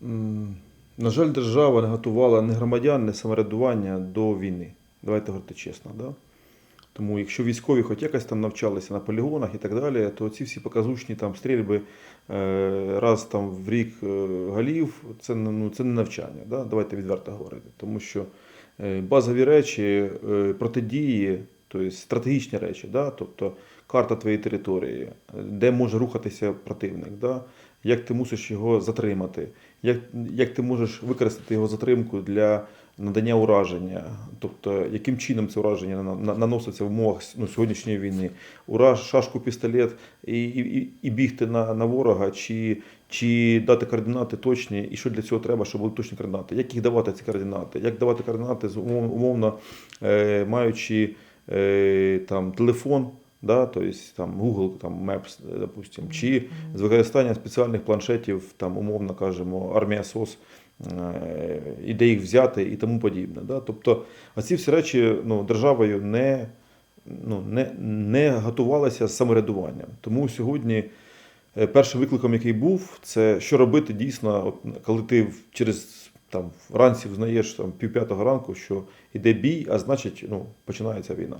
На жаль, держава не готувала ні громадян, ні самоврядування до війни. Давайте говорити чесно. Да? Тому якщо військові хоч якось там навчалися на полігонах і так далі, то ці всі показушні там стрільби е, раз там в рік е, голів, це, не- ну, це не навчання. Да? Давайте відверто говорити. Тому що е, базові речі, протидії, тобто стратегічні речі, да? тобто карта твоєї території, де може рухатися противник, да? Як ти мусиш його затримати, як, як ти можеш використати його затримку для надання ураження, тобто яким чином це ураження на- на- наноситься в умовах ну, сьогоднішньої війни, ураж, шашку, пістолет і, і, і- бігти на, на ворога, чи, чи дати координати точні, і що для цього треба, щоб були точні координати, як їх давати ці координати, як давати координати умовно е, маючи е, там, телефон. Да, тобто там Google там, Maps, допустим, чи з використанням спеціальних планшетів, там, умовно кажемо, армія СОС, е, і де їх взяти і тому подібне. Да? Тобто, оці всі речі ну, державою не, ну, не, не готувалися з самоврядуванням. Тому сьогодні е, першим викликом, який був, це що робити дійсно, от, коли ти через там, вранці взнаєш там, пів п'ятого ранку, що йде бій, а значить ну, починається війна.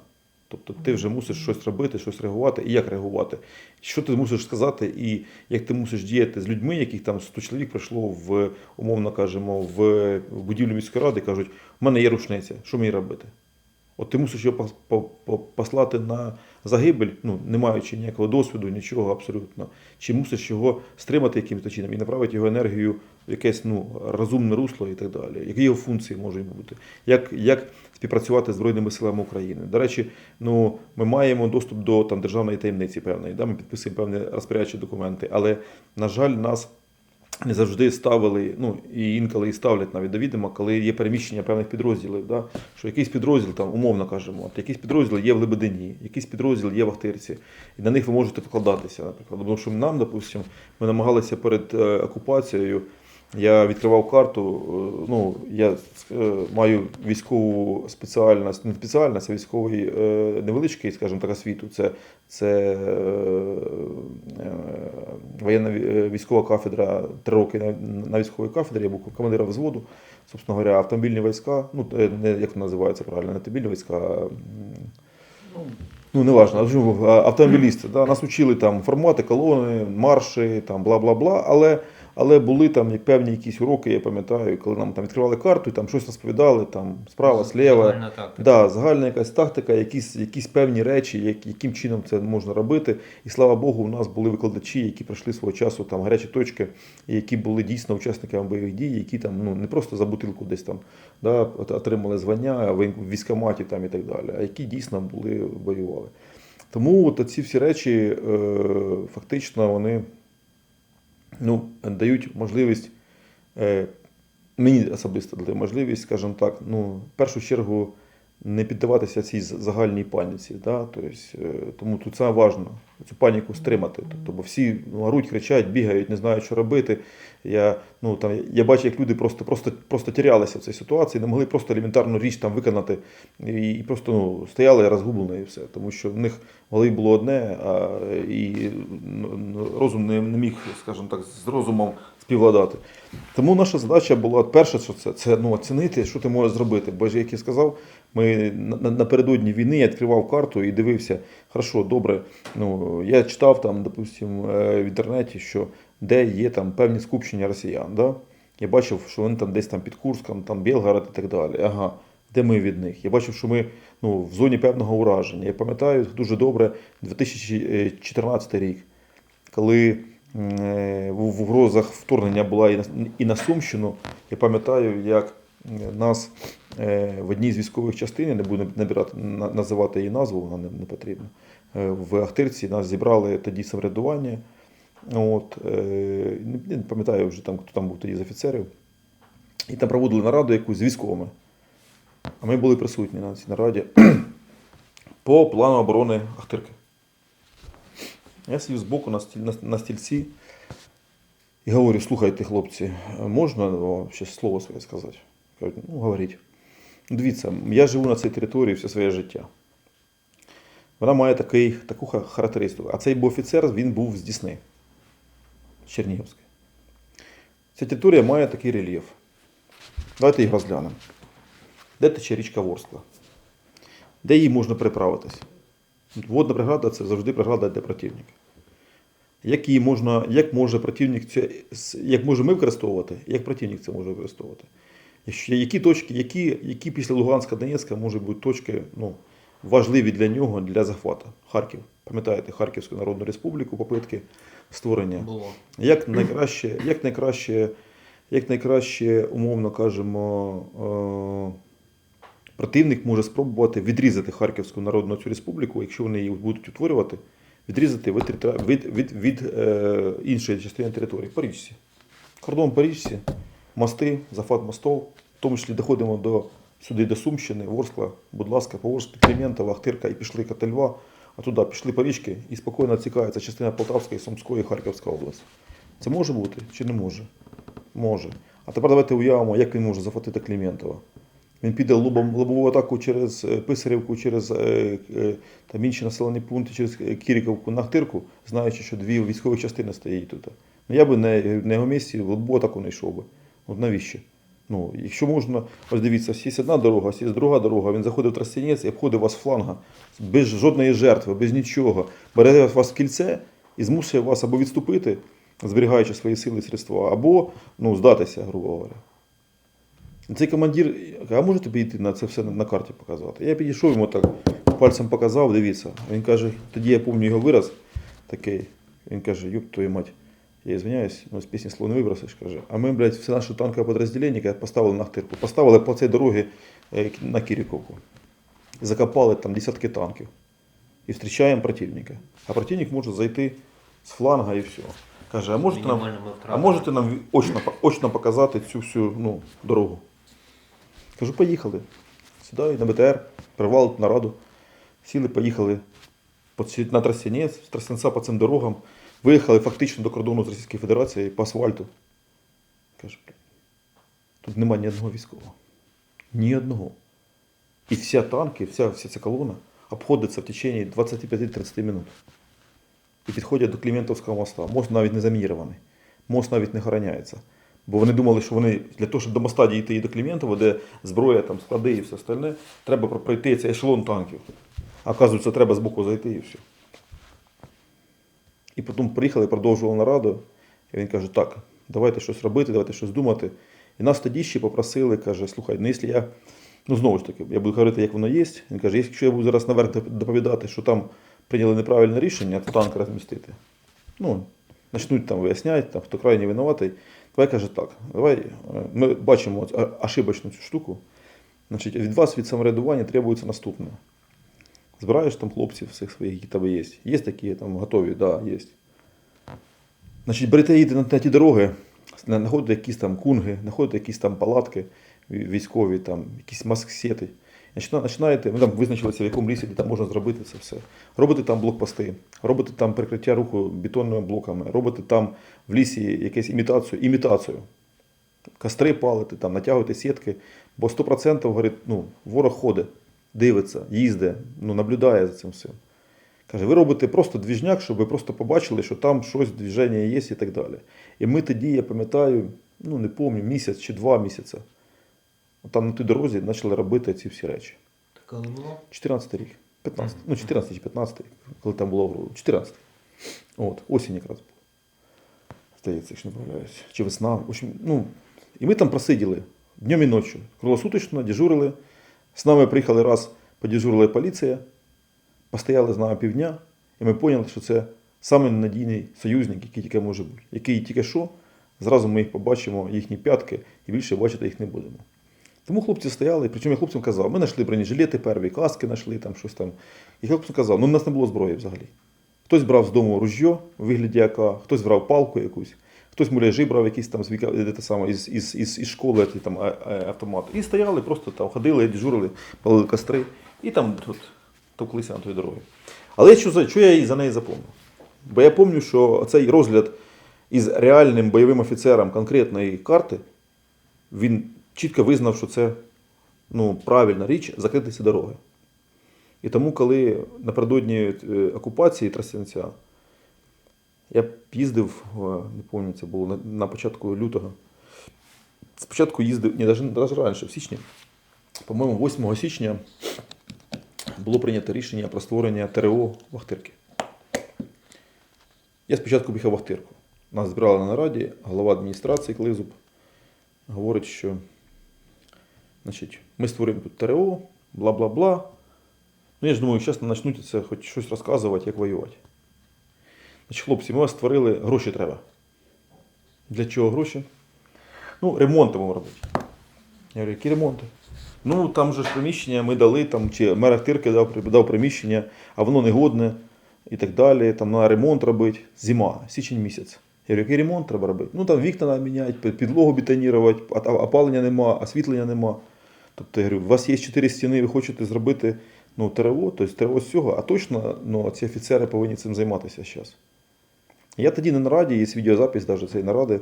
Тобто ти вже мусиш щось робити, щось реагувати і як реагувати. Що ти мусиш сказати, і як ти мусиш діяти з людьми, яких там 100 чоловік прийшло в, умовно кажемо, в, будівлю міської ради кажуть, у мене є рушниця, що мені робити? От ти мусиш його пос- по- по- послати на загибель, ну, не маючи ніякого досвіду, нічого абсолютно. Чи мусиш його стримати якимось чином і направити його енергію в якесь ну, розумне русло і так далі. Які його функції можуть бути? Як, як співпрацювати з Збройними силами України? До речі, ну, ми маємо доступ до там, державної таємниці певної, да? ми підписуємо певні розпорядчі документи, але, на жаль, нас не завжди ставили, ну і інколи і ставлять навіть до відома, коли є переміщення певних підрозділів. Да? Що якийсь підрозділ, там, умовно кажемо, якийсь підрозділ є в Лебедині, якийсь підрозділ є в Ахтирці, і на них ви можете вкладатися, наприклад. Тому що нам, допустимо, ми намагалися перед е, окупацією. Я відкривав карту. е, Ну, я е, маю військову спеціальність, не спеціальність, а військовий е, невеличкий, скажімо так, освіту. Це, це воєнна військова кафедра, три роки на, на військовій кафедрі, я був командиром взводу, собственно говоря, автомобільні війська, ну, не, як називається правильно, не автомобільні війська, ну, не важно, автомобілісти. Да? Нас учили там формати, колони, марші, там, бла-бла-бла, але, але були там і певні якісь уроки, я пам'ятаю, коли нам там відкривали карту і там щось розповідали, там справа, слева. Загальна тактика. Да, загальна якась тактика, якісь, якісь певні речі, як, яким чином це можна робити. І слава Богу, у нас були викладачі, які пройшли свого часу там гарячі точки, які були дійсно учасниками бойових дій, які там ну не просто за бутилку десь там да, отримали звання в в військкоматі там і так далі, а які дійсно були воювали. Тому от ці всі речі е, фактично вони ну, дають можливість е, мені особисто дали можливість, скажімо так, ну, в першу чергу не піддаватися цій загальній паніці. Да? Тобто, е, тому тут це важливо, цю паніку стримати. Тобто, бо всі ну, оруть, кричать, бігають, не знають, що робити. Я, ну, там, я бачу, як люди просто, просто, просто тірялися в цій ситуації, не могли просто елементарну річ там виконати і, і просто ну, стояли розгублені і все. Тому що в них в голові було одне, а і ну, ну, розум не, не міг, скажімо так, з розумом співладати. Тому наша задача була перше, що це, це ну, оцінити, що ти можеш зробити. Бо як я сказав, ми на- на- напередодні війни я відкривав карту і дивився, хорошо, добре. Ну, я читав там, допустим, е, в інтернеті, що де є там певні скупчення росіян. Да? Я бачив, що вони там десь там під Курском, там Білгород і так далі. Ага, де ми від них? Я бачив, що ми ну, в зоні певного ураження. Я пам'ятаю дуже добре 2014 рік, коли е, в в угрозах вторгнення була і на, Сумщину. Я пам'ятаю, як е, нас е, в одній з військових частин, я не буду набирати, називати її назву, вона не, потрібна. е, В Ахтирці нас зібрали тоді самоврядування. От, е, не- не пам'ятаю вже там, хто там був тоді з офіцерів. І там проводили нараду якусь з військовими. А ми були присутні на цій нараді по плану оборони Ахтирки. Я сидів збоку на, стіль, на, на стільці і говорю: слухайте, хлопці, можна вам ще слово своє сказати? Кажуть, ну, говоріть. «Ну, Дивіться, я живу на цій території все своє життя. Вона має такий, таку характеристику. А цей був офіцер, він був з Дісни, з Чернігівської. Ця територія має такий рельєф. Давайте їх розглянемо. Де тече річка Ворскла? Де їй можна переправитись? Водна преграда це завжди преграда для противника. Як її можна, як може противник це, як може ми використовувати, як противник це може використовувати? Які точки, які, які після Луганська, Донецька можуть бути точки ну, важливі для нього для захвату? Харків. Пам'ятаєте Харківську Народну Республіку, попитки створення. Було. Як найкраще, як найкраще, як найкраще, умовно кажемо, е, противник може спробувати відрізати Харківську Народну цю республіку, якщо вони її будуть утворювати, відрізати від, від, від, від е, іншої частини території, по. Кордон по мости, зафат мостов, в тому числі доходимо до сюди до Сумщини, Ворскла, будь ласка, по Ворсклі, Кліментова, Ахтирка і пішли Котельва, а туди пішли по річки і спокійно цікається частина Полтавської, Сумської і Харківська область. Це може бути чи не може? Може. А тепер давайте уявимо, як він може захватити Кліментова. Він піде лобом, лобову атаку через е, Писарівку, через е, е, там інші населені пункти, через Кіріковку на Ахтирку, знаючи, що дві військові частини стоять тут. Ну я би не, на його місці в лобову атаку не йшов би. От навіщо? Ну, якщо можна, ось дивіться, є одна дорога, є друга дорога, він заходить в тростянець і обходить вас фланга, без жодної жертви, без нічого. Бере вас в кільце і змушує вас або відступити, зберігаючи свої сили і средства, або ну, здатися, грубо говоря. Цей командир, а можете підійти на це все на- карті показати? Я підійшов йому так, пальцем показав, дивіться. Він каже, тоді я пам'ятаю його вираз такий. Він каже, юб твою мать, я извиняюсь, ну, з пісні слово не вибросиш, каже. А ми, блядь, все наше танкове підрозділення, яке поставили на Ахтирку, поставили по цій дорогі е, на Кіріковку. Закопали там десятки танків. І зустрічаємо противника. А противник може зайти з фланга і все. Каже, а можете нам, а можете нам очно, очно показати цю всю ну, дорогу? Кажу, поїхали. Сідаю на БТР, привали нараду. Сіли, поїхали по на Тростянець, з Тростянця по цим дорогам. Виїхали фактично до кордону з Російською Федерацією по асфальту. «Блін, тут немає ні одного військового. Ні одного. І вся танки, вся, вся ця колона обходиться в течение 25-30 минут. І підходять до Кліментовського моста. Мост навіть не замінірований. Мост навіть не охороняється. Бо вони думали, що вони для того, щоб до моста дійти і до Кліментова, де зброя, там, склади і все остальне, треба пройти цей ешелон танків. А оказується, треба з боку зайти і все. І потім приїхали, продовжували нараду. І він каже: так, давайте щось робити, давайте щось думати. І нас тоді ще попросили, каже, слухай, ну якщо я, ну знову ж таки, я буду говорити, як воно є. Він каже, якщо я буду зараз наверх доповідати, що там прийняли неправильне рішення, то танк розмістити. Ну, почнуть там виясняти, там, хто крайній винуватий. Давай каже так, давай, е, ми бачимо ошибочну цю штуку. Значить, від вас від самоврядування требується наступне. Збираєш там хлопців всіх своїх, які тебе є. Є такі там готові, да, є. Значить, берете їдете на, на ті дороги, на- знаходите якісь там кунги, знаходите якісь там палатки військові, там, якісь масксети. Почина- Починаєте, ми там визначилися, в якому лісі де там можна зробити це все. Робите там блокпости, робите там прикриття руху бетонними блоками, робите там в лісі якусь імітацію, імітацію. Костри палите, там, натягуєте сітки, бо 100% говорить, ну, ворог ходить, дивиться, їздить, ну, наблюдає за цим всім. Каже, ви робите просто двіжняк, щоб ви просто побачили, що там щось движення є і так далі. І ми тоді, я пам'ятаю, ну не пам'ятаю, місяць чи два місяці. Там на тій дорозі почали робити ці всі речі. Так, коли було? 14 рік, 15, ну 14 чи 15, коли там було 14. От, осінь якраз була. Здається, якщо не помиляюсь. Чи весна. В общем, ну, і ми там просиділи днем і ночі. Круглосуточно дежурили. З нами приїхали раз, подежурила поліція, постояли з нами півдня, і ми поняли, що це самий надійний союзник, який тільки може бути. Який тільки що, зразу ми їх побачимо, їхні п'ятки, і більше бачити їх не будемо. Тому хлопці стояли, причому я хлопцям казав, ми знайшли бронежилети перві, каски знайшли, там щось там. І хлопцям казав, ну у нас не було зброї взагалі. Хтось брав з дому ружьо в вигляді АК, хтось брав палку якусь, хтось муляжі брав якісь там з де те саме, із, із, із, із школи ті, там, а- а- автомат. І стояли, просто там ходили, дежурили, палили костри, і там тут товклися на тої дороги. Але що, що я за неї запомнив? Бо я пам'ятаю, що цей розгляд із реальним бойовим офіцером конкретної карти, він чітко визнав, що це ну, правильна річ закрити ці дороги. І тому, коли напередодні е, окупації Тростянця Я їздив, е, не пам'ятаю, це було на, початку лютого. Спочатку їздив, ні, навіть, раніше, в січні. По-моєму, 8 січня було прийнято рішення про створення ТРО Вахтирки. Я спочатку поїхав в Вахтирку. Нас збирали на нараді, голова адміністрації Клизуб говорить, що значить, ми створюємо тут ТРО, бла-бла-бла. Ну, я ж думаю, зараз почнуть це хоч щось розказувати, як воювати. Значить, хлопці, ми вас створили, гроші треба. Для чого гроші? Ну, ремонти можемо робити. Я говорю, які ремонти? Ну, там же ж приміщення ми дали, там, чи мер Ахтирки дав, дав приміщення, а воно негодне і так далі. Там на ремонт робити. Зима, січень місяць. Я говорю, який ремонт треба робити? Ну там вікна міняти, підлогу бетонувати, опалення нема, освітлення нема. Тобто я говорю, у вас є чотири стіни, ви хочете зробити ну, ТРО, тобто ТРО з цього, а точно ну, ці офіцери повинні цим займатися зараз. Я тоді на нараді, є відеозапис навіть цієї наради,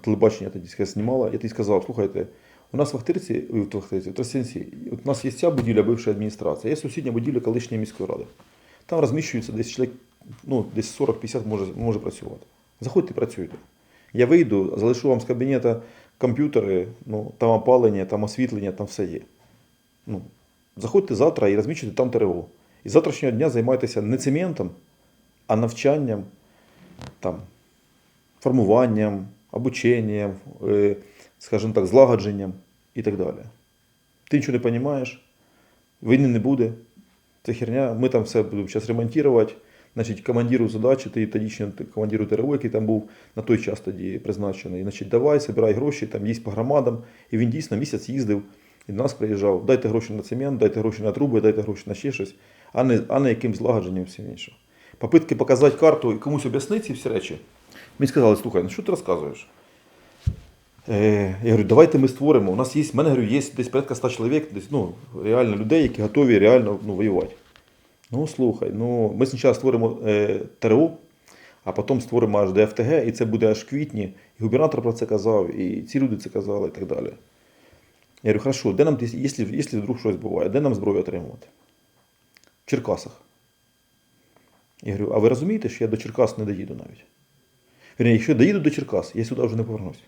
телебачення тоді знімала, я тоді сказав, слухайте, у нас в Ахтирці, в Ахтирці, в Тростянці, у нас є ця будівля бившої адміністрації, є сусідня будівля колишньої міської ради. Там розміщується десь чоловік, ну, десь 40-50 може, може працювати. Заходьте, працюйте. Я вийду, залишу вам з кабінету комп'ютери, ну, там опалення, там освітлення, там все є. Ну, заходьте завтра і розміщуйте там ТРО. І з завтрашнього дня займайтеся не цементом, а навчанням, там, формуванням, обученням, е, скажімо так, злагодженням і так далі. Ти нічого не розумієш, війни не буде. Це херня, ми там все будемо зараз ремонтувати. Значить, командиру задачі, ти тодішньому командиру ТРО, який там був на той час тоді призначений. Значить, давай, збирай гроші, там їсть по громадам. І він дійсно місяць їздив і до нас приїжджав. Дайте гроші на цемент, дайте гроші на труби, дайте гроші на ще щось, а не, а не якимсь злагодженням всім іншим. Попитки показати карту і комусь об'яснити ці всі речі. Мені сказали, слухай, ну що ти розказуєш? Е, я говорю, давайте ми створимо. У нас є, в мене говорю, є десь порядка 100 чоловік, десь, ну, реально людей, які готові реально ну, воювати. Ну, слухай, ну, ми спочатку створимо е, ТРО, а потім створимо аж ДФТГ, і це буде аж квітні. І губернатор про це казав, і ці люди це казали, і так далі. Я говорю, хорошо, де нам, якщо, якщо вдруг щось буває, де нам зброю отримувати? В Черкасах. Я говорю, а ви розумієте, що я до Черкас не доїду навіть? Вірні, якщо я доїду до Черкас, я сюди вже не повернусь.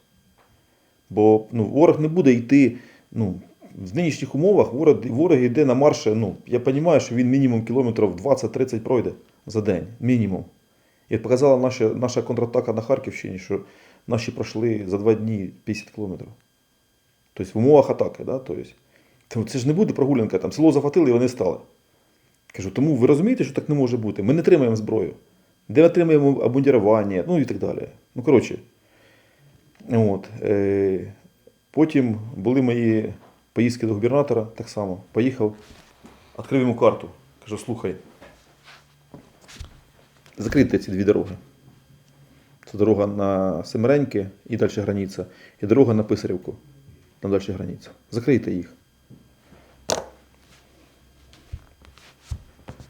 Бо ну, ворог не буде йти. Ну, в нинішніх умовах ворог, ворог йде на марше. Ну, я розумію, що він мінімум кілометрів 20-30 пройде за день. Мінімум. І показала наша, наша контратака на Харківщині, що наші пройшли за два дні 50 кілометрів. Тобто в умовах атаки. Да? Тобто, це ж не буде прогулянка, там село захватили і вони стали. Кажу, тому ви розумієте, що так не може бути? Ми не тримаємо зброю. Де ми отримаємо обмундірування, ну і так далі. Ну, коротше. От, е, потім були мої поїздки до губернатора, так само. Поїхав, відкрив йому карту. Кажу, слухай, закрийте ці дві дороги. Це дорога на Семереньке і далі границя, і дорога на Писарівку, там далі границя. Закрийте їх.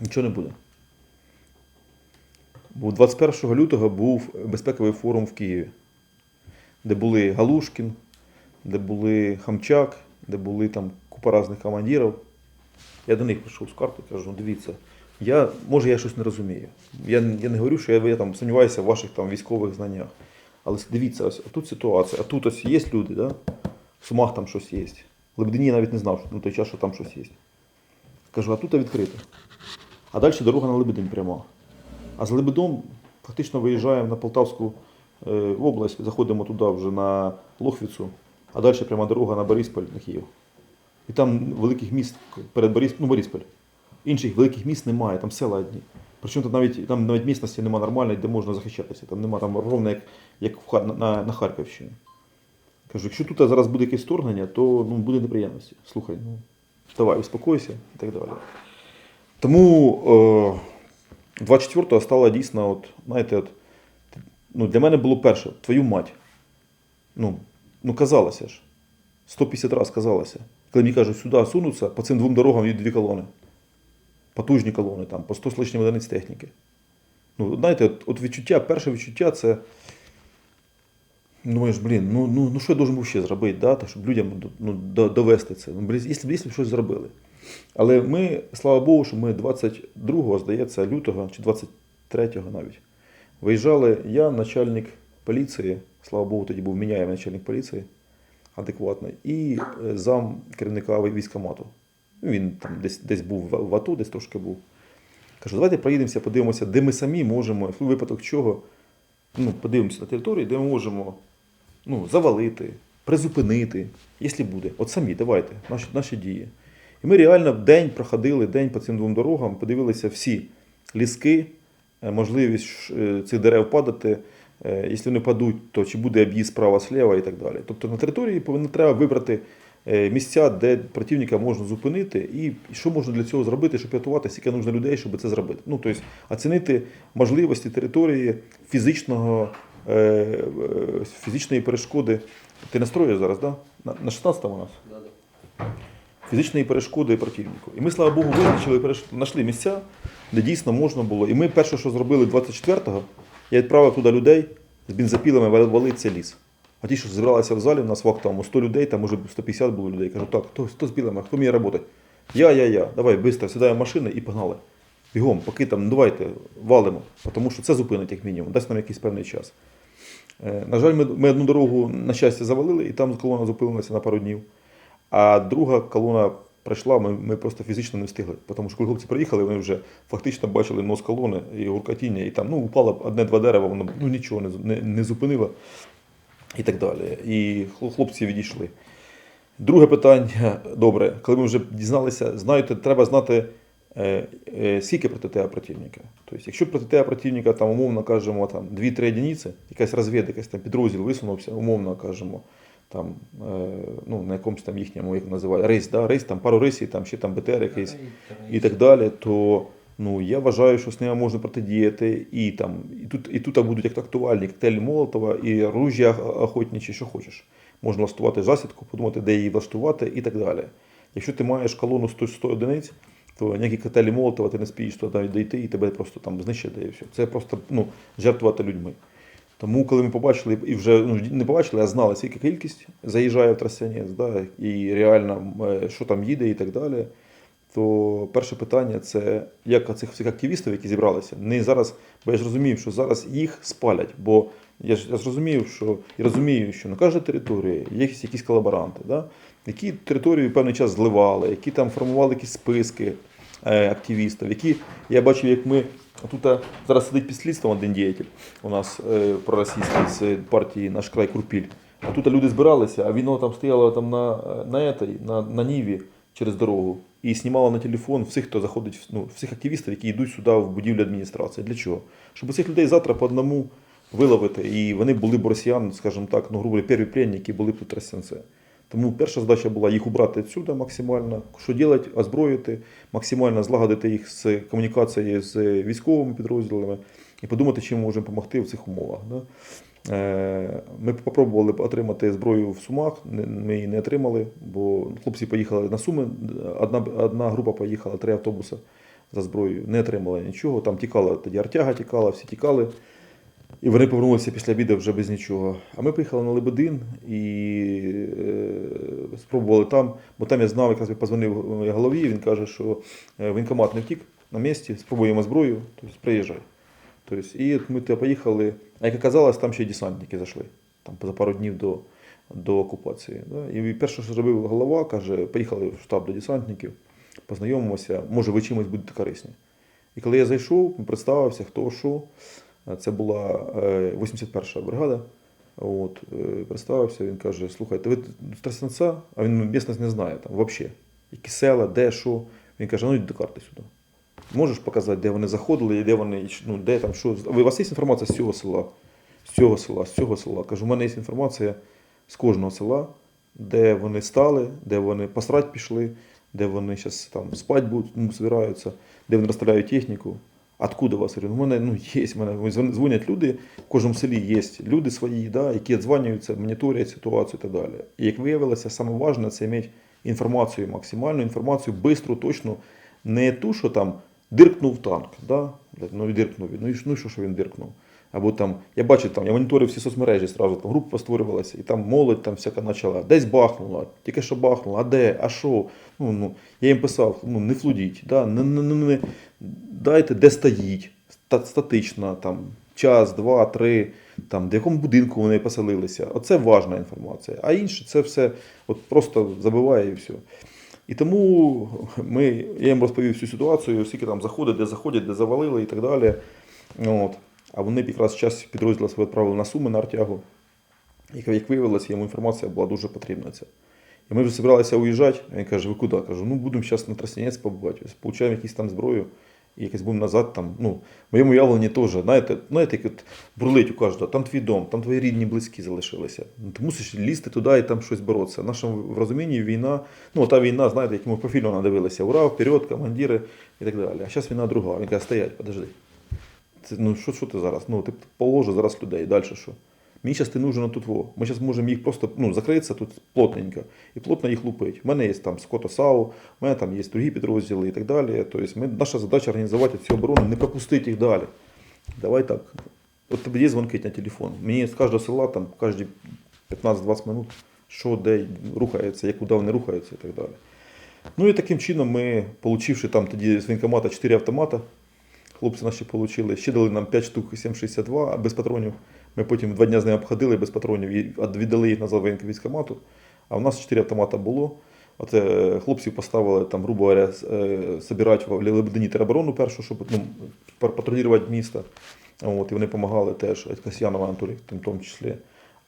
Нічого не буде. Бо 21 лютого був безпековий форум в Києві, де були Галушкін, де були Хамчак, де були там купа різних командирів. Я до них прийшов з картою кажу, ну дивіться, я, може я щось не розумію. Я, я не говорю, що я, я там сумніваюся в ваших там військових знаннях. Але дивіться, ось тут ситуація, а тут ось є люди, да? в Сумах там щось є. Лебедині я навіть не знав що на той час, що там щось є. Кажу, а тут відкрито. А далі дорога на Лебедин пряма. А з Лебедом фактично виїжджаємо на Полтавську е, область, заходимо туди вже на Лохвіцу, а далі пряма дорога на Борисполь, на Київ. І там великих міст перед Борис... ну, Борисполь. Інших великих міст немає, там села одні. Причому там навіть, там навіть місності немає нормальної, де можна захищатися. Там немає там ровно як, як в на, на Харківщині. Кажу, якщо тут зараз буде якесь вторгнення, то ну, буде неприємності. Слухай, ну давай, успокойся і так далі. Тому е, 24-го стало дійсно, от, знаєте, от, ну, для мене було перше, твою мать. Ну, ну казалося ж. 150 разів казалося. Коли мені кажуть, сюди сунуться, по цим двом дорогам є дві колони. Потужні колони, там, по 100 з лишнім одиниць техніки. Ну, знаєте, от, от відчуття, перше відчуття це. Думаєш, блін, ну, ну, ну що я должен був ще зробити, да? так, щоб людям ну, довести це. Ну, блін, якщо б щось зробили. Але ми, слава Богу, що ми 22-го, здається, лютого чи 23-го навіть Виїжджали я, начальник поліції, слава Богу, тоді був міняємий начальник поліції, адекватний, і е, зам керівника військкомату. Ну, Він там десь, десь був в в АТО, десь трошки був. Кажу, давайте проїдемося, подивимося, де ми самі можемо, в випадок чого, ну, подивимося на території, де ми можемо ну, завалити, призупинити, якщо буде. От самі, давайте, наші, наші дії. І ми реально день проходили, день по цим двом дорогам, подивилися всі ліски, е, можливість е, цих дерев падати. Е, Якщо вони падуть, то чи буде об'їзд справа, сліва і так далі. Тобто на території повинно треба вибрати е, місця, де противника можна зупинити, і що можна для цього зробити, щоб рятувати, скільки нужно людей, щоб це зробити. Ну, тобто, оцінити можливості території фізичного, е, фізичної перешкоди. Ти настроїш зараз, да? На, на 16-му у нас? Фізичної перешкоди противнику. І ми, слава Богу, визначили, знайшли місця, де дійсно можна було. І ми перше, що зробили 24-го, я відправив туди людей з бензопілами вали- цей ліс. А ті, що зібралися в залі, у нас вахт там 100 людей, там може 150 було людей. Кажу, так, хто, хто з білими, хто вміє працювати? Я, я, я. Давай, швидко, сідаємо в машини і погнали. Бігом, поки там, ну, давайте, валимо, тому що це зупинить як мінімум, дасть нам якийсь певний час. Е, На жаль, ми, ми одну дорогу, на щастя, завалили, і там колона зупинилася на пару днів. А друга колона прийшла, ми, ми просто фізично не встигли. Тому що коли хлопці приїхали, вони вже фактично бачили нос колони і гуркотіння, і там ну, упало одне-два дерева, воно ну, нічого не, не, не зупинило і так далі. І хлопці відійшли. Друге питання, добре, коли ми вже дізналися, знаєте, треба знати, е, е, скільки проти тебе противника. Тобто, якщо проти тебе противника, там, умовно кажемо, там, 2-3 одиниці, якась розвідка, якийсь там підрозділ висунувся, умовно кажемо, там, е, ну, на якомусь там їхньому, як називають, рейс, да, рейс, там, пару рейсів, там, ще там БТР якийсь, і так далі, то ну, я вважаю, що з ними можна протидіяти і там, і тут, і тут будуть як актуальні коктейлі Молотова, і ружя охотничі, що хочеш. Можна влаштувати засідку, подумати, де її влаштувати і так далі. Якщо ти маєш колону 100, 100 одиниць, то ніякі коктейлі Молотова ти не спієш туди дійти і тебе просто там знищити і все. Це просто ну, жертвувати людьми. Тому, коли ми побачили, і вже ну, не побачили, а знали, скільки кількість заїжджає в Тростянець, да, і реально, е, що там їде і так далі, то перше питання це як цих всіх активістів, які зібралися, не зараз, бо я ж розумів, що зараз їх спалять. Бо я ж зрозумів, що і розумію, що на кожній території є якісь колаборанти, да, які територію певний час зливали, які там формували якісь списки е, активістів, які я бачив, як ми тут зараз сидить під слідством один діятель у нас е, проросійський з партії наш край Курпіль. А тут люди збиралися, а він там стояло там на, на, этой, на, на Ніві через дорогу і знімала на телефон всіх, хто заходить, ну, всіх активістів, які йдуть сюди в будівлю адміністрації. Для чого? Щоб цих людей завтра по одному виловити, і вони були б росіян, скажімо так, ну, грубо перві пленники, були б тут росіянці. Тому перша задача була їх убрати відсюди максимально, що робити, озброїти, максимально злагодити їх з комунікацією з військовими підрозділами і подумати, чим ми можемо допомогти в цих умовах. Да? Е, Ми спробували отримати зброю в Сумах, ми її не отримали, бо хлопці поїхали на Суми. Одна, одна група поїхала, три автобуси за зброєю, не отримали нічого. Там тікала тоді Артяга, тікала, всі тікали. І вони повернулися після обіду вже без нічого. А ми поїхали на Лебедин і е, спробували там, бо там я знав, якраз я позвонив голові, він каже, що е, воєнкомат не втік на місці, спробуємо зброю, тобто приїжджай. Тобто, і ми туди поїхали, а як оказалось, там ще й десантники зайшли там, за пару днів до, до окупації. Да? І перше, що зробив голова, каже, поїхали в штаб до десантників, познайомимося, може ви чимось будете корисні. І коли я зайшов, представився, хто що. Це була е, 81 бригада. От, е, представився, він каже: слухайте, ви з Тростянця, а він місцевість не знає там взагалі. Які села, де, що. Він каже, ну йди до карти сюди. Можеш показати, де вони заходили, де вони, ну, де там, що. У вас є інформація з цього села, з цього села, з цього села. Кажу, у мене є інформація з кожного села, де вони стали, де вони посрать пішли, де вони зараз там спать будуть, ну, збираються, де вони розстріляють техніку. Откуда у вас? Я говорю, у мене ну, є, в мене дзвон- дзвонять люди, в кожному селі є люди свої, да, які дзвонюються, моніторять ситуацію і так далі. І як виявилося, саме важливе це мати інформацію, максимальну інформацію, бистру, точну, не ту, що там диркнув танк, да? Ну і диркнув. Ну і ну що, що він диркнув? Або там, я бачив, там, я моніторив всі соцмережі, сразу там групи постворювалися, і там молодь там всяка почала. Десь бахнула, тільки що бахнула, а де, а що? Ну, ну, я їм писав, ну, не флудіть, да? не, не, не, не, дайте, де стоїть, статично, там, час, два, три, там, в якому будинку вони поселилися. Оце важна інформація. А інше це все от просто забиває і все. І тому ми, я їм розповів всю ситуацію, скільки там заходить, де заходять, де завалили і так далі. От. А вони якраз час підрозділу свого відправили на Суми на Артягу. І як виявилося, йому інформація була дуже потрібна. Ця. І ми вже збиралися уїжджати. Він каже, ви куди? Кажу, ну будемо зараз на Тростянець побувати. Получаємо якісь там зброю і якось будемо назад. Там, ну, в моєму уявленні теж, знаєте, знаєте, як бурлить у кожного, там твій дом, там твої рідні близькі залишилися. Ну, ти мусиш лізти туди і там щось боротися. В нашому розумінні війна, ну та війна, знаєте, як ми по фільму надивилися, ура, вперед, командири і так далі. А зараз війна друга. Він каже, стоять, подожди. Це, ну що, що ти зараз? Ну, ти положи зараз людей, далі що? Мені зараз ти нужен тут во. Ми зараз можемо їх просто ну, закритися тут плотненько і плотно їх лупити. У мене є там Ското САУ, у мене там є другі підрозділи і так далі. Тобто ми, наша задача організувати цю оборону, не пропустити їх далі. Давай так. От тобі є дзвонки на телефон. Мені з кожного села там кожні 15-20 минут, що де рухається, як куди вони рухаються і так далі. Ну і таким чином ми, получивши там тоді з воєнкомата 4 автомата, хлопці наші отримали, ще дали нам 5 штук 7,62 без патронів. Ми потім два дні з ними обходили без патронів і віддали їх назад воєнкому військкомату. А в нас 4 автомата було. От, е, хлопців поставили там, грубо говоря, с- е, в Лебедині тероборону першу, щоб ну, патрулювати місто. От, і вони допомагали теж, Касьянова Анатолій, в тому числі.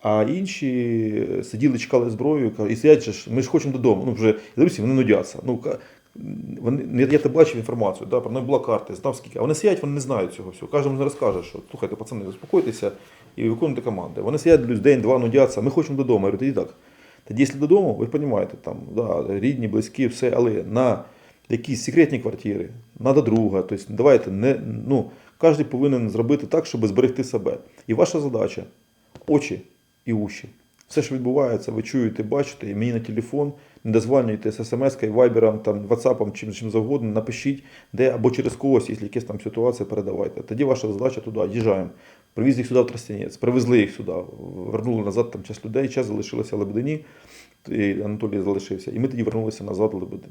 А інші сиділи, чекали зброю, і сидять, ж, ми ж хочемо додому. Ну, вже, я вони нудяться. Ну, вони, я, тебе бачив інформацію, да, про неї була карта, знав скільки. А вони сидять, вони не знають цього всього. Кожен не розкаже, що слухайте, пацани, заспокойтеся і виконуйте команди. Вони сидять день-два, нудяться, ми хочемо додому. Я говорю, тоді так. Тоді, якщо додому, ви розумієте, там, да, рідні, близькі, все, але на якісь секретні квартири, на до друга. Тобто, давайте, не, ну, кожен повинен зробити так, щоб зберегти себе. І ваша задача очі і уші. Все, що відбувається, ви чуєте, бачите, і мені на телефон, не дозвонюйте з смс-кою, вайбером, там, ватсапом, чим, чим завгодно, напишіть, де або через когось, якщо якась там ситуація, передавайте. Тоді ваша задача туди, їжджаємо. Привіз їх сюди в Тростянець, привезли їх сюди, вернули назад там час людей, час залишилося Лебедині, і Анатолій залишився. І ми тоді вернулися назад в Лебедин.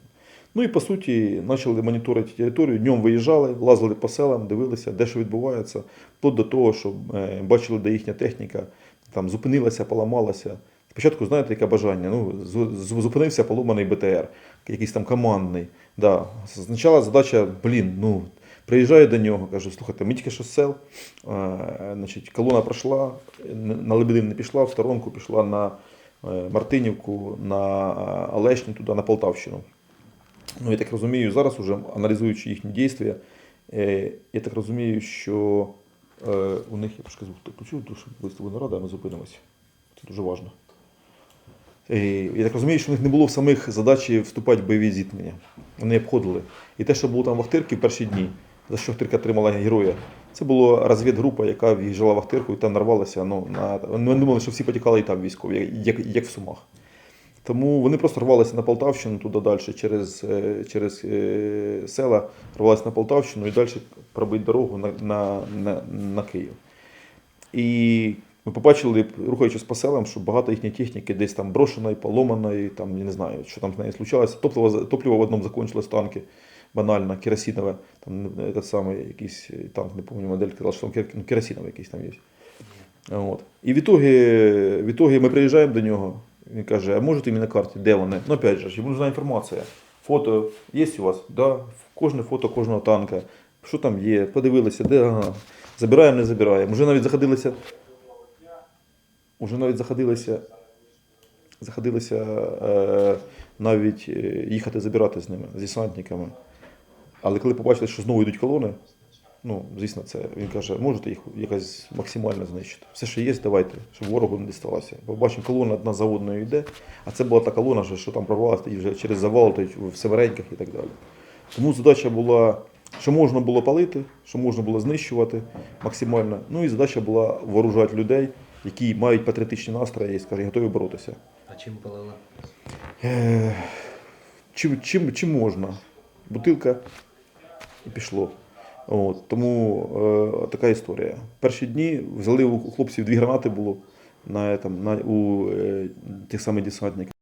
Ну і по суті почали моніторити територію. Днем виїжджали, лазили по селам, дивилися, де що відбувається, вплоть до того, що е, бачили, де їхня техніка там зупинилася, поламалася. Спочатку, знаєте, яке бажання? Ну, зу- зу- зупинився поломаний БТР, якийсь там командний. Да. Спочатку задача, блін, ну, приїжджаю до нього, кажу, слухайте, ми тільки що сел, е, значить, колона пройшла, на Лебедин не пішла, в сторонку пішла на е, Мартинівку, на е, Олешню, туди, на Полтавщину. Ну, я так розумію, зараз, уже аналізуючи їхні дії, я так розумію, що у них, я звук включив, що виставу нарада, ми зупинимося. Це дуже важливо. Я так розумію, що у них не було в самих задачі вступати в бойові зіткнення. Вони обходили. І те, що було там в Ахтирці в перші дні, за що Ахтирка отримала героя, це була розвідгрупа, яка в'їжджала в Ахтирку і там нарвалася. Ну, на... Вони думали, що всі потікали і там військові, як, як в Сумах. Тому вони просто рвалися на Полтавщину туди далі, через, е, через е, села, рвалися на Полтавщину і далі пробити дорогу на, на, на, на Київ. І ми побачили, рухаючись по селам, що багато їхньої техніки десь там брошеної, поломаної, там, я не знаю, що там з нею случалося. Топливо, топливо в одному закончилось танки, банально, керосинове, там е, этот самий якийсь танк, не пам'ятаю модель, казав, що там ну, якийсь там є. От. І в ітогі, в ітогі ми приїжджаємо до нього, він каже, а можете мені на карті, де вони? Ну, опять же, йому нужна інформація. Фото є у вас? Да. Кожне фото кожного танка. Що там є? Подивилися, де ага. Забираємо, не забираємо. Уже навіть заходилися. Уже навіть заходилися. Заходилися е, навіть е, їхати забирати з ними, з десантниками. Але коли побачили, що знову йдуть колони, ну, звісно, це він каже, можете їх якось максимально знищити. Все, що є, давайте, щоб ворогу не діставалося. Бо бачимо, колона одна за одною йде, а це була та колона, що- там прорвалася тоді вже через завал, в Севереньках і так далі. Тому задача була, що можна було палити, що можна було знищувати максимально. Ну і задача була вооружати людей, які мають патріотичні настрої і скажімо, готові боротися. А чим палила? Е, Чим, чим, чим можна? Бутилка і пішло. От, тому е, така історія. Перші дні взяли у хлопців дві гранати було на, там, на, у е, тих самих десантників.